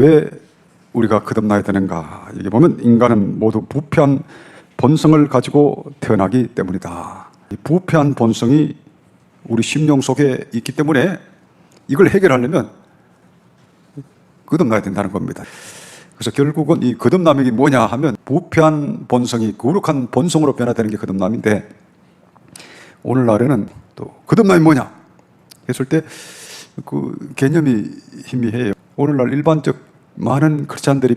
왜 우리가 거듭나야 되는가? 이게 보면 인간은 모두 부패한 본성을 가지고 태어나기 때문이다. 이 부패한 본성이 우리 심령 속에 있기 때문에 이걸 해결하려면 거듭나야 된다는 겁니다. 그래서 결국은 이 거듭남이 뭐냐 하면 부패한 본성이 거룩한 본성으로 변화되는 게 거듭남인데 오늘날에는 또 거듭남이 뭐냐 했을 때 그 개념이 희미해요. 오늘날 일반적 많은 크리스찬들이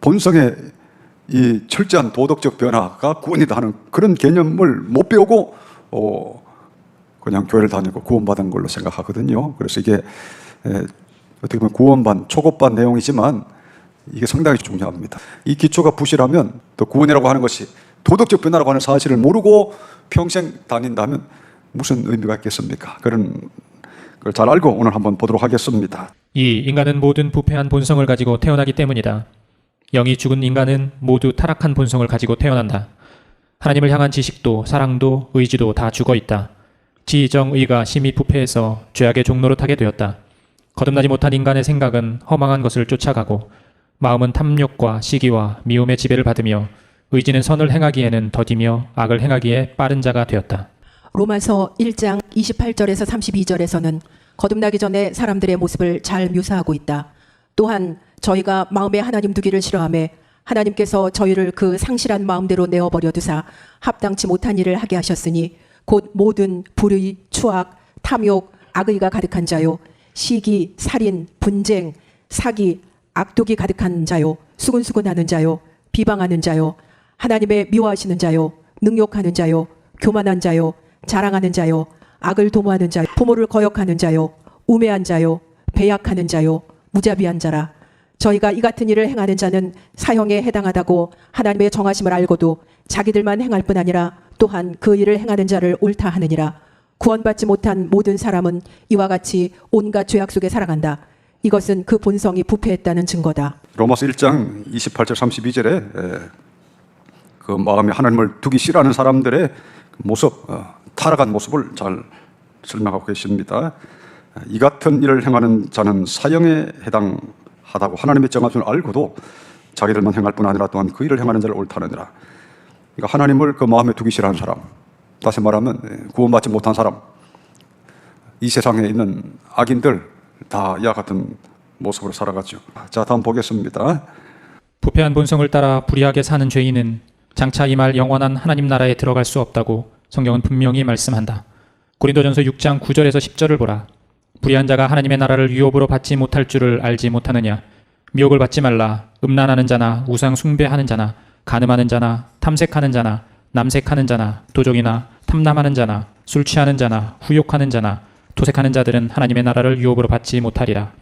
본성의 이 철저한 도덕적 변화가 구원이다 하는 그런 개념을 못 배우고 어 그냥 교회를 다니고 구원받은 걸로 생각하거든요. 그래서 이게 에, 어떻게 보면 구원반 초급반 내용이지만 이게 상당히 중요합니다. 이 기초가 부실하면 또 구원이라고 하는 것이 도덕적 변화라고 하는 사실을 모르고 평생 다닌다면 무슨 의미가 있겠습니까? 그런 걸 잘 알고 오늘 한번 보도록 하겠습니다. 이 인간은 모든 부패한 본성을 가지고 태어나기 때문이다. 영이 죽은 인간은 모두 타락한 본성을 가지고 태어난다. 하나님을 향한 지식도 사랑도 의지도 다 죽어 있다. 지정의가 심히 부패해서 죄악의 종로로 타게 되었다. 거듭나지 못한 인간의 생각은 허망한 것을 쫓아가고 마음은 탐욕과 시기와 미움의 지배를 받으며 의지는 선을 행하기에는 더디며 악을 행하기에 빠른 자가 되었다. 로마서 1장 28절에서 32절에서는 거듭나기 전에 사람들의 모습을 잘 묘사하고 있다. 또한 저희가 마음에 하나님 두기를 싫어하며 하나님께서 저희를 그 상실한 마음대로 내어버려 두사 합당치 못한 일을 하게 하셨으니 곧 모든 불의, 추악, 탐욕, 악의가 가득한 자요. 시기, 살인, 분쟁, 사기, 악독이 가득한 자요. 수근수근하는 자요. 비방하는 자요. 하나님의 미워하시는 자요. 능욕하는 자요. 교만한 자요. 자랑하는 자요 악을 도모하는 자요 부모를 거역하는 자요 우매한 자요 배약하는 자요 무자비한 자라. 저희가 이 같은 일을 행하는 자는 사형에 해당하다고 하나님의 정하심을 알고도 자기들만 행할 뿐 아니라 또한 그 일을 행하는 자를 옳다 하느니라. 구원받지 못한 모든 사람은 이와 같이 온갖 죄악 속에 살아간다. 이것은 그 본성이 부패했다는 증거다. 로마서 1장 28절 32절에 그 마음에 하나님을 두기 싫어하는 사람들의 모습, 어, 타락한 모습을 잘 설명하고 계십니다. 이 같은 일을 행하는 자는 사형에 해당하다고 하나님의 정하심을 알고도 자기들만 행할 뿐 아니라 또한 그 일을 행하는 자를 옳다느니라. 그러니까 하나님을 그 마음에 두기 싫어하는 사람, 다시 말하면 예, 구원받지 못한 사람, 이 세상에 있는 악인들 다 이와 같은 모습으로 살아가죠. 자, 다음 보겠습니다. 부패한 본성을 따라 불의하게 사는 죄인은 장차 이 말 영원한 하나님 나라에 들어갈 수 없다고 성경은 분명히 말씀한다. 고린도전서 6장 9절에서 10절을 보라. 불의한 자가 하나님의 나라를 유업으로 받지 못할 줄을 알지 못하느냐. 미혹을 받지 말라. 음란하는 자나 우상 숭배하는 자나 간음하는 자나 탐색하는 자나 남색하는 자나 도적이나 탐남하는 자나 술 취하는 자나 후욕하는 자나 토색하는 자들은 하나님의 나라를 유업으로 받지 못하리라.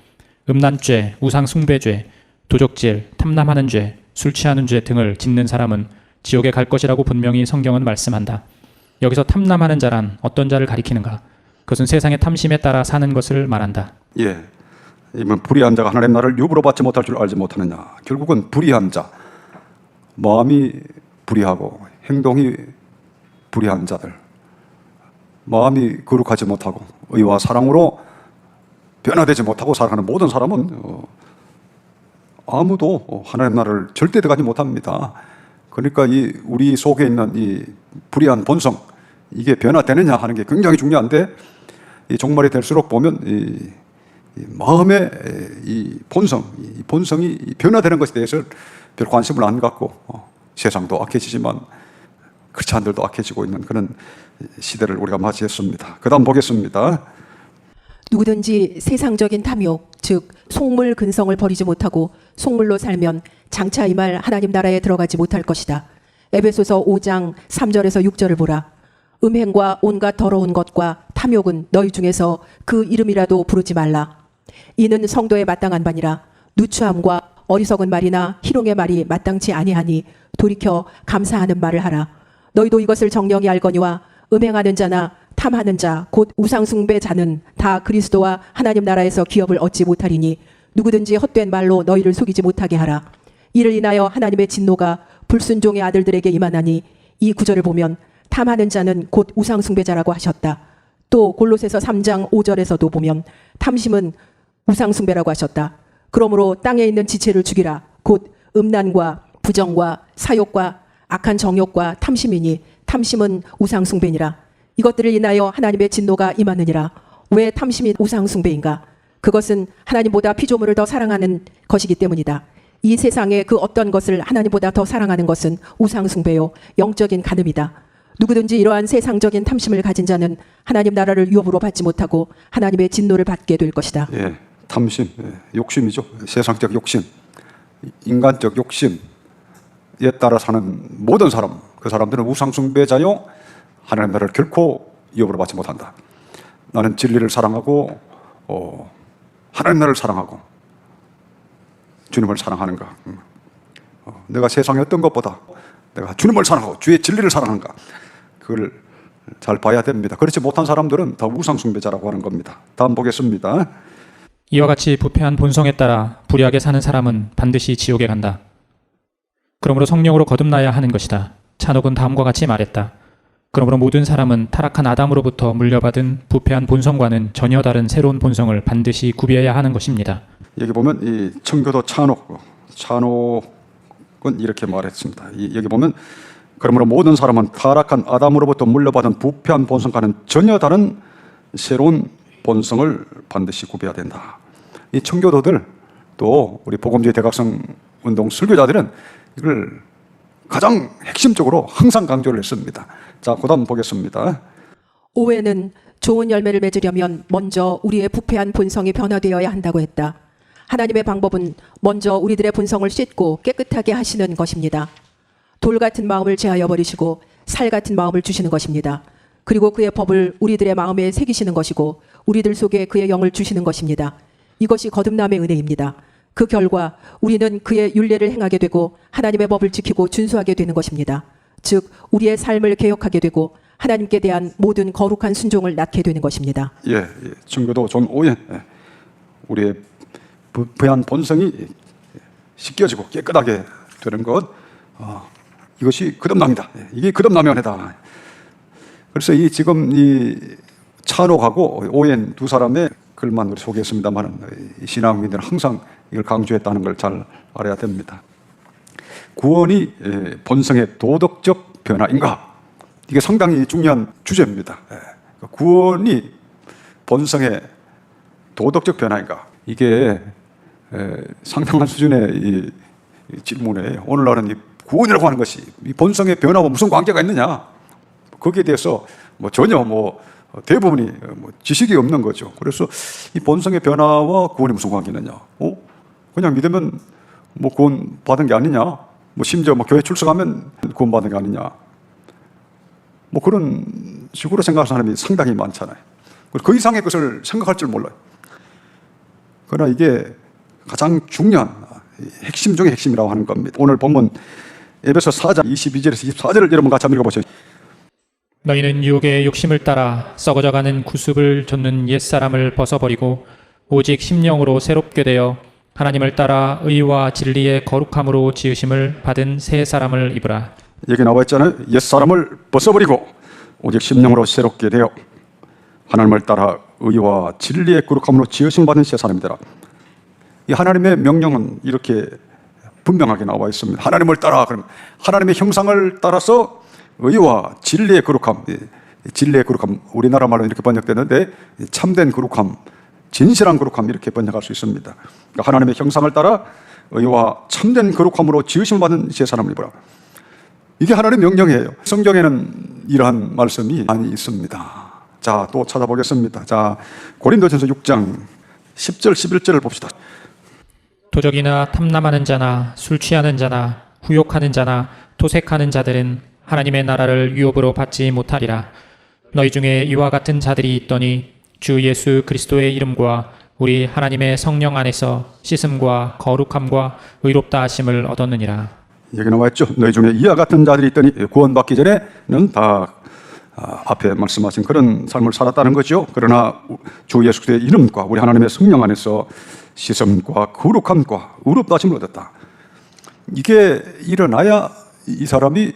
음란죄, 우상 숭배죄, 도적질, 탐남하는 죄, 술 취하는 죄 등을 짓는 사람은 지옥에 갈 것이라고 분명히 성경은 말씀한다. 여기서 탐남하는 자란 어떤 자를 가리키는가? 그것은 세상의 탐심에 따라 사는 것을 말한다. 예. 이면 불의한 자가 하나님 나라를 유부로 받지 못할 줄 알지 못하느냐. 결국은 불의한 자, 마음이 불의하고 행동이 불의한 자들, 마음이 거룩하지 못하고 의와 사랑으로 변화되지 못하고 살아가는 모든 사람은 어, 아무도 어, 하나님 나라를 절대 들어가지 못합니다. 그러니까 이 우리 속에 있는 이 불의한 본성 이게 변화되느냐 하는 게 굉장히 중요한데 이 종말이 될수록 보면 이, 이 마음의 이 본성, 이 본성이 변화되는 것에 대해서 별 관심을 안 갖고 어, 세상도 악해지지만 크리스찬들도 악해지고 있는 그런 시대를 우리가 맞이했습니다. 그다음 보겠습니다. 누구든지 세상적인 탐욕, 즉 속물 근성을 버리지 못하고 속물로 살면 장차 이 말 하나님 나라에 들어가지 못할 것이다. 에베소서 5장 3절에서 6절을 보라. 음행과 온갖 더러운 것과 탐욕은 너희 중에서 그 이름이라도 부르지 말라. 이는 성도에 마땅한 바니라. 누추함과 어리석은 말이나 희롱의 말이 마땅치 아니하니 돌이켜 감사하는 말을 하라. 너희도 이것을 정령이 알거니와 음행하는 자나 탐하는 자, 곧 우상숭배 자는 다 그리스도와 하나님 나라에서 기업을 얻지 못하리니 누구든지 헛된 말로 너희를 속이지 못하게 하라. 이를 인하여 하나님의 진노가 불순종의 아들들에게 임하나니 이 구절을 보면 탐하는 자는 곧 우상숭배자라고 하셨다. 또 골로새서 3장 5절에서도 보면 탐심은 우상숭배라고 하셨다. 그러므로 땅에 있는 지체를 죽이라. 곧 음란과 부정과 사욕과 악한 정욕과 탐심이니 탐심은 우상 숭배니라. 이것들을 인하여 하나님의 진노가 임하느니라. 왜 탐심이 우상 숭배인가? 그것은 하나님보다 피조물을 더 사랑하는 것이기 때문이다. 이 세상의 그 어떤 것을 하나님보다 더 사랑하는 것은 우상 숭배요 영적인 간음이다. 누구든지 이러한 세상적인 탐심을 가진 자는 하나님 나라를 유업으로 받지 못하고 하나님의 진노를 받게 될 것이다. 예, 탐심, 예, 욕심이죠. 세상적 욕심, 인간적 욕심에 따라 사는 모든 사람, 그 사람들은 우상숭배자요. 하나님 나라를 결코 유업으로 받지 못한다. 나는 진리를 사랑하고 어, 하나님 나라를 사랑하고 주님을 사랑하는가. 음. 어, 내가 세상의 어떤 것보다 내가 주님을 사랑하고 주의 진리를 사랑하는가. 그걸 잘 봐야 됩니다. 그렇지 못한 사람들은 다 우상숭배자라고 하는 겁니다. 다음 보겠습니다. 이와 같이 부패한 본성에 따라 불의하게 사는 사람은 반드시 지옥에 간다. 그러므로 성령으로 거듭나야 하는 것이다. 찬옥은 다음과 같이 말했다. 그러므로 모든 사람은 타락한 아담으로부터 물려받은 부패한 본성과는 전혀 다른 새로운 본성을 반드시 구비해야 하는 것입니다. 여기 보면 이 청교도 찬옥, 찬옥은 이렇게 말했습니다. 이, 여기 보면 그러므로 모든 사람은 타락한 아담으로부터 물려받은 부패한 본성과는 전혀 다른 새로운 본성을 반드시 구비해야 된다. 이 청교도들 또 우리 복음주의 대각성 운동 설교자들은 이걸 가장 핵심적으로 항상 강조를 했습니다. 자, 그다음 보겠습니다. 오해는 좋은 열매를 맺으려면 먼저 우리의 부패한 본성이 변화되어야 한다고 했다. 하나님의 방법은 먼저 우리들의 본성을 씻고 깨끗하게 하시는 것입니다. 돌 같은 마음을 제하여 버리시고 살 같은 마음을 주시는 것입니다. 그리고 그의 법을 우리들의 마음에 새기시는 것이고 우리들 속에 그의 영을 주시는 것입니다. 이것이 거듭남의 은혜입니다. 그 결과 우리는 그의 윤례를 행하게 되고 하나님의 법을 지키고 준수하게 되는 것입니다. 즉 우리의 삶을 개혁하게 되고 하나님께 대한 모든 거룩한 순종을 낳게 되는 것입니다. 예, 예. 청교도 존 오웬 예. 우리의 부- 부한 본성이 씻겨지고 깨끗하게 되는 것 아, 이것이 거듭남이다. 예, 이게 은혜다. 그래서 이 지금 이 찬옥하고 오웬 두 사람의 글만 우리 소개했습니다만 신앙민들은 항상 이걸 강조했다는 걸 잘 알아야 됩니다. 구원이 예, 본성의 도덕적 변화인가? 이게 상당히 중요한 주제입니다. 예. 그러니까 구원이 본성의 도덕적 변화인가? 이게 에, 상당한 수준의 질문이에요. 오늘날은 이 구원이라고 하는 것이 이 본성의 변화와 무슨 관계가 있느냐? 거기에 대해서 뭐 전혀 뭐 대부분이 뭐 지식이 없는 거죠. 그래서 이 본성의 변화와 구원이 무슨 관계 있느냐? 어? 그냥 믿으면 뭐 구원 받은 게 아니냐? 뭐 심지어 뭐 교회 출석하면 구원 받은 게 아니냐? 뭐 그런 식으로 생각하는 사람이 상당히 많잖아요. 그 이상의 것을 생각할 줄 몰라요. 그러나 이게 가장 중요한 핵심 중의 핵심이라고 하는 겁니다. 오늘 본문 에베소 4장 22절에서 24절을 여러분 같이 한번 읽어보세요. 너희는 유혹의 욕심을 따라 썩어져가는 구습을 좇는 옛사람을 벗어버리고 오직 심령으로 새롭게 되어 하나님을 따라 의와 진리의 거룩함으로 지으심을 받은 새 사람을 입으라. 여기 나와 있잖아요. 옛 사람을 벗어버리고 오직 심령으로 새롭게 되어 하나님을 따라 의와 진리의 거룩함으로 지으심 받은 새 사람이더라. 이 하나님의 명령은 이렇게 분명하게 나와 있습니다. 하나님을 따라 그럼 하나님의 형상을 따라서 의와 진리의 거룩함, 이 진리의 거룩함 우리나라 말로 이렇게 번역되는데 이 참된 거룩함, 진실한 거룩함 이렇게 번역할 수 있습니다. 그러니까 하나님의 형상을 따라 의와 참된 거룩함으로 지으심 받은 새 사람을 입으라. 이게 하나님의 명령이에요. 성경에는 이러한 말씀이 많이 있습니다. 자, 또 찾아보겠습니다. 자, 고린도전서 6장 10절 11절을 봅시다. 도적이나 탐남하는 자나 술 취하는 자나 후욕하는 자나 토색하는 자들은 하나님의 나라를 유업으로 받지 못하리라. 너희 중에 이와 같은 자들이 있더니 주 예수 그리스도의 이름과 우리 하나님의 성령 안에서 씻음과 거룩함과 의롭다 하심을 얻었느니라. 여기 나와 있죠. 너희 중에 이와 같은 자들이 있더니 구원받기 전에는 다 아, 앞에 말씀하신 그런 삶을 살았다는 거죠. 그러나 주 예수 그리스도의 이름과 우리 하나님의 성령 안에서 씻음과 거룩함과 의롭다 하심을 얻었다. 이게 일어나야 이 사람이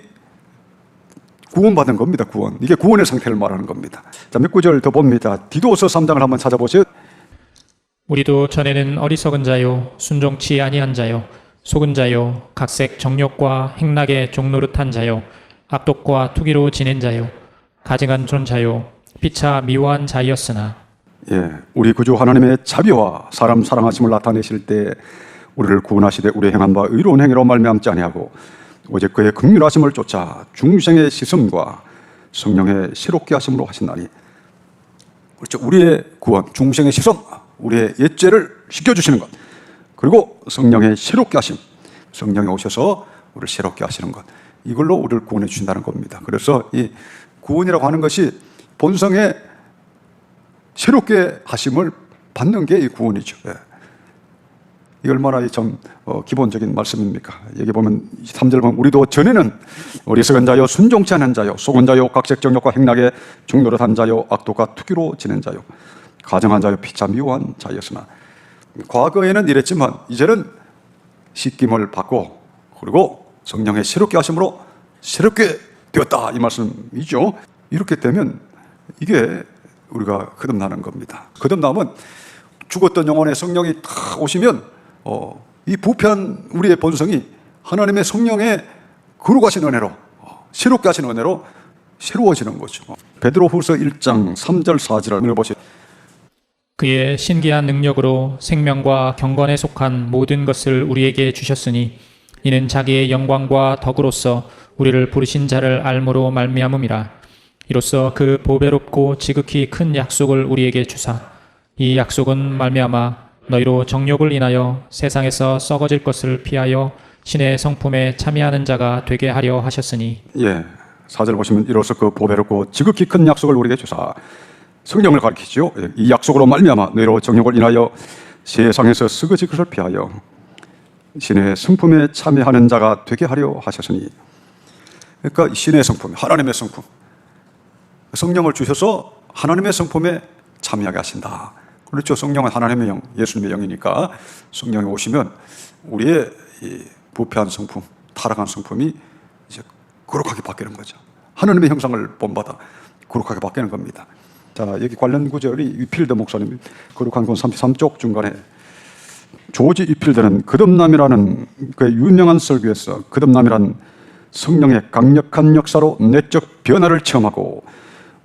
구원받은 겁니다. 구원. 이게 구원의 상태를 말하는 겁니다. 자, 몇 구절 더 봅니다. 디도서 3장을 한번 찾아보세요. 우리도 전에는 어리석은 자요 순종치 아니한 자요 속은 자요 각색 정욕과 행락에 종노릇한 자요 악독과 투기로 지낸 자요 가증한 존 자요 피차 미워한 자이었으나 예, 우리 구주 하나님의 자비와 사람 사랑하심을 나타내실 때 우리를 구원하시되 우리 행한 바 의로운 행위로 말미암지 아니하고 오직 그의 극률하심을 쫓아 중생의 시선과 성령의 새롭게 하심으로 하신다니 그렇죠. 우리의 구원, 중생의 시선, 우리의 옛죄를 씻겨주시는 것 그리고 성령의 새롭게 하심 성령이 오셔서 우리를 새롭게 하시는 것 이걸로 우리를 구원해 주신다는 겁니다. 그래서 이 구원이라고 하는 것이 본성의 새롭게 하심을 받는 게 이 구원이죠. 예. 이 얼마나 이참 어, 기본적인 말씀입니까? 여기 보면 3절 보면 우리도 전에는 어리석은 자요 순종치 않은 자요 속은 자요 각색 정욕과 행락에 중노릇한 자요 악독과 투기로 지낸 자요 가정한 자요 피차 미워한 자였으나 과거에는 이랬지만 이제는 씻김을 받고 그리고 성령의 새롭게 하심으로 새롭게 되었다 이 말씀이죠. 이렇게 되면 이게 우리가 거듭나는 겁니다. 거듭남은 죽었던 영혼의 성령이 탁 오시면 어, 이 부패한 우리의 본성이 하나님의 성령의 거룩하신 은혜로 어, 새롭게 하신 은혜로 새로워지는 거죠. 베드로후서 1장 3절 4절을 읽어보시죠. 그의 신기한 능력으로 생명과 경건에 속한 모든 것을 우리에게 주셨으니 이는 자기의 영광과 덕으로서 우리를 부르신 자를 알므로 말미암음이라 이로써 그 보배롭고 지극히 큰 약속을 우리에게 주사 이 약속은 말미암아 너희로 정욕을 인하여 세상에서 썩어질 것을 피하여 신의 성품에 참여하는 자가 되게 하려 하셨으니. 예, 사절 보시면 이로써 그 보배롭고 지극히 큰 약속을 우리에게 주사. 성령을 가리키죠. 예, 이 약속으로 말미암아 너희로 정욕을 인하여 세상에서 쓰거질 것을 피하여 신의 성품에 참여하는 자가 되게 하려 하셨으니. 그러니까 신의 성품, 하나님의 성품 성령을 주셔서 하나님의 성품에 참여하게 하신다. 그렇죠. 성령은 하나님의 영, 예수님의 영이니까 성령이 오시면 우리의 이 부패한 성품, 타락한 성품이 이제 거룩하게 바뀌는 거죠. 하나님의 형상을 본받아 거룩하게 바뀌는 겁니다. 자, 여기 관련 구절이 위필드 목사님 거룩한 권 33쪽 중간에 조지 위필드는 거듭남이라는 그 유명한 설교에서 거듭남이란 성령의 강력한 역사로 내적 변화를 체험하고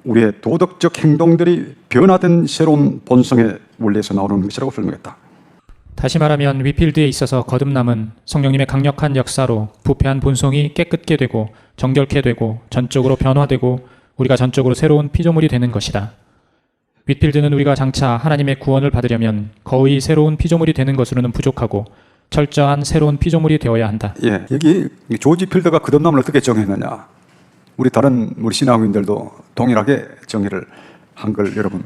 우리의 도덕적 행동들이 변화된 새로운 본성의 원리에서 나오는 것이라고 설명했다. 다시 말하면 위필드에 있어서 거듭남은 성령님의 강력한 역사로 부패한 본성이 깨끗게 되고 정결케 되고 전적으로 변화되고 우리가 전적으로 새로운 피조물이 되는 것이다. 위필드는 우리가 장차 하나님의 구원을 받으려면 거의 새로운 피조물이 되는 것으로는 부족하고 철저한 새로운 피조물이 되어야 한다. 예, 여기 조지 필드가 거듭남을 어떻게 정했느냐? 우리 다른 우리 신앙인들도 동일하게 정의를 한 걸 여러분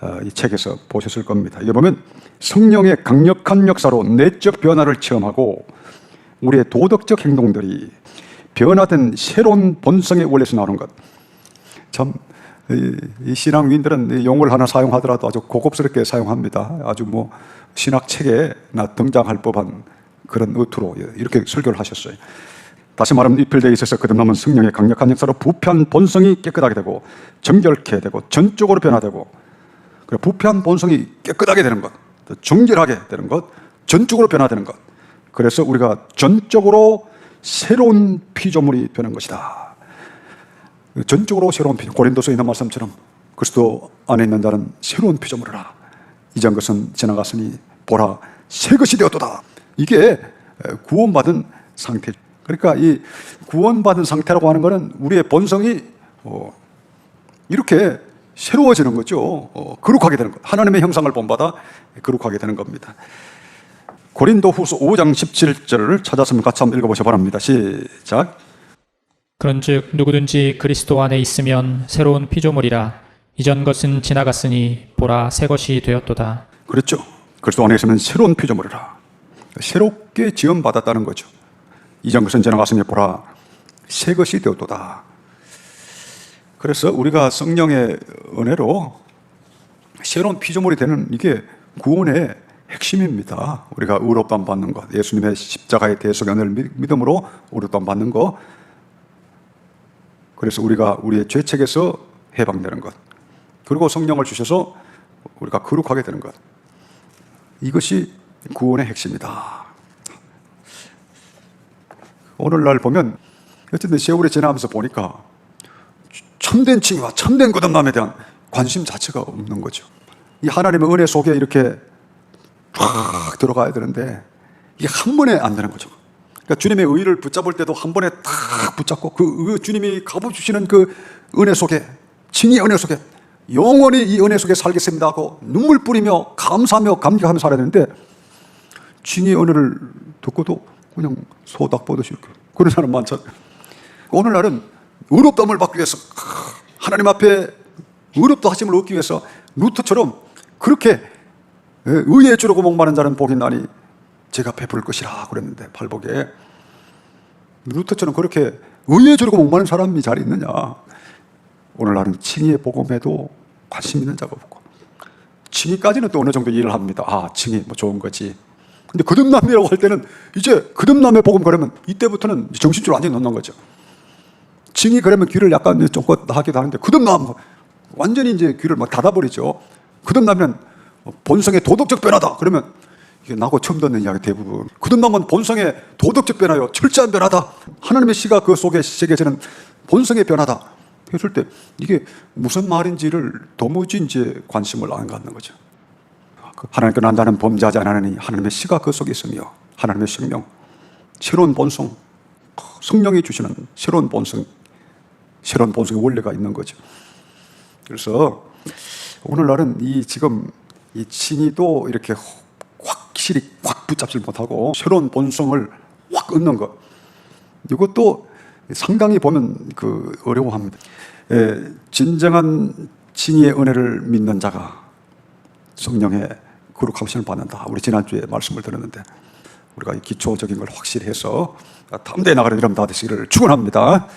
어, 이 책에서 보셨을 겁니다. 여기 보면 성령의 강력한 역사로 내적 변화를 체험하고 우리의 도덕적 행동들이 변화된 새로운 본성의 원리에서 나오는 것. 참, 이, 이 신앙인들은 이 용어를 하나 사용하더라도 아주 고급스럽게 사용합니다. 아주 뭐 신학 책에나 등장할 법한 그런 의투로 이렇게 설교를 하셨어요. 다시 말하면 이필대에 있어서 거듭남은 성령의 강력한 역사로 부패한 본성이 깨끗하게 되고 정결케 되고 전적으로 변화되고 부패한 본성이 깨끗하게 되는 것, 또 정결하게 되는 것, 전적으로 변화되는 것. 그래서 우리가 전적으로 새로운 피조물이 되는 것이다. 전적으로 새로운 피조. 고린도서에 있는 말씀처럼 그리스도 안에 있는 자는 새로운 피조물이라. 이전 것은 지나갔으니 보라 새 것이 되었도다. 이게 구원받은 상태. 그러니까 이 구원받은 상태라고 하는 것은 우리의 본성이 어, 이렇게 새로워지는 거죠. 어, 거룩하게 되는 것. 하나님의 형상을 본받아 거룩하게 되는 겁니다. 고린도 후서 5장 17절을 찾아서 같이 한번 읽어보셔 바랍니다. 시작. 그런즉 누구든지 그리스도 안에 있으면 새로운 피조물이라 이전 것은 지나갔으니 보라 새 것이 되었도다. 그렇죠. 그리스도 안에 있으면 새로운 피조물이라. 새롭게 지원받았다는 거죠. 이전 것은 지나갔으니 보라 새 것이 되었도다. 그래서 우리가 성령의 은혜로 새로운 피조물이 되는 이게 구원의 핵심입니다. 우리가 의롭다함 받는 것, 예수님의 십자가의 은혜를 믿음으로 의롭다함 받는 것. 그래서 우리가 우리의 죄책에서 해방되는 것. 그리고 성령을 주셔서 우리가 거룩하게 되는 것. 이것이 구원의 핵심이다. 오늘날 보면 어쨌든 세월이 지나면서 보니까 참된 칭의와 참된 거듭남에 대한 관심 자체가 없는 거죠. 이 하나님의 은혜 속에 이렇게 쫙 들어가야 되는데 이게 한 번에 안 되는 거죠. 그러니까 주님의 의를 붙잡을 때도 한 번에 딱 붙잡고 그, 그 주님이 갚아주시는 그 은혜 속에 칭의 은혜 속에 영원히 이 은혜 속에 살겠습니다 하고 눈물 뿌리며 감사하며 감격하며 살아야 되는데 칭의 은혜를 듣고도 그냥 소닥 보듯이 이렇게 그런 사람 많잖아요. 오늘날은 의롭다함을 받기 위해서 하나님 앞에 의롭다 하심을 얻기 위해서 루터처럼 그렇게 예, 의에 주려고 목마른 자는 복이 나니 제가 베풀 것이라 그랬는데 팔복에. 루터처럼 그렇게 의에 주려고 목마른 사람이 잘 있느냐? 오늘날은 칭의의 복음에도 관심 있는 자가 없고 칭의까지는 또 어느 정도 이해를 합니다. 아 칭의 뭐 좋은 거지 근데 거듭남이라고 할 때는 이제 거듭남의 복음 그러면 이때부터는 정신줄 완전히 놓는 거죠 징이 그러면 귀를 약간 쫑긋 하기도 하는데 거듭남 완전히 이제 귀를 막 닫아버리죠. 거듭나면 본성의 도덕적 변화다. 그러면 이게 나고 처음 듣는 이야기 대부분. 거듭남은 본성의 도덕적 변화요. 철저한 변화다. 하나님의 시가 그 속에 새겨지는 본성의 변화다. 했을 때 이게 무슨 말인지를 도무지 이제 관심을 안 갖는 거죠. 하나님께 난다는 범죄하지 않으니 하나님의 시가 그 속에 있으며 하나님의 생명, 새로운 본성, 성령이 주시는 새로운 본성, 새로운 본성의 원리가 있는 거죠. 그래서 오늘날은 이 지금 이 칭의도 이렇게 확실히 확 붙잡지 못하고 새로운 본성을 확 얻는 것 이것도 상당히 보면 그 어려워합니다. 에, 진정한 칭의의 은혜를 믿는 자가 성령의 거룩하심을 받는다. 우리 지난주에 말씀을 드렸는데 우리가 이 기초적인 걸 확실히 해서 담대히 나가는 이름 다 되시기를 축원합니다.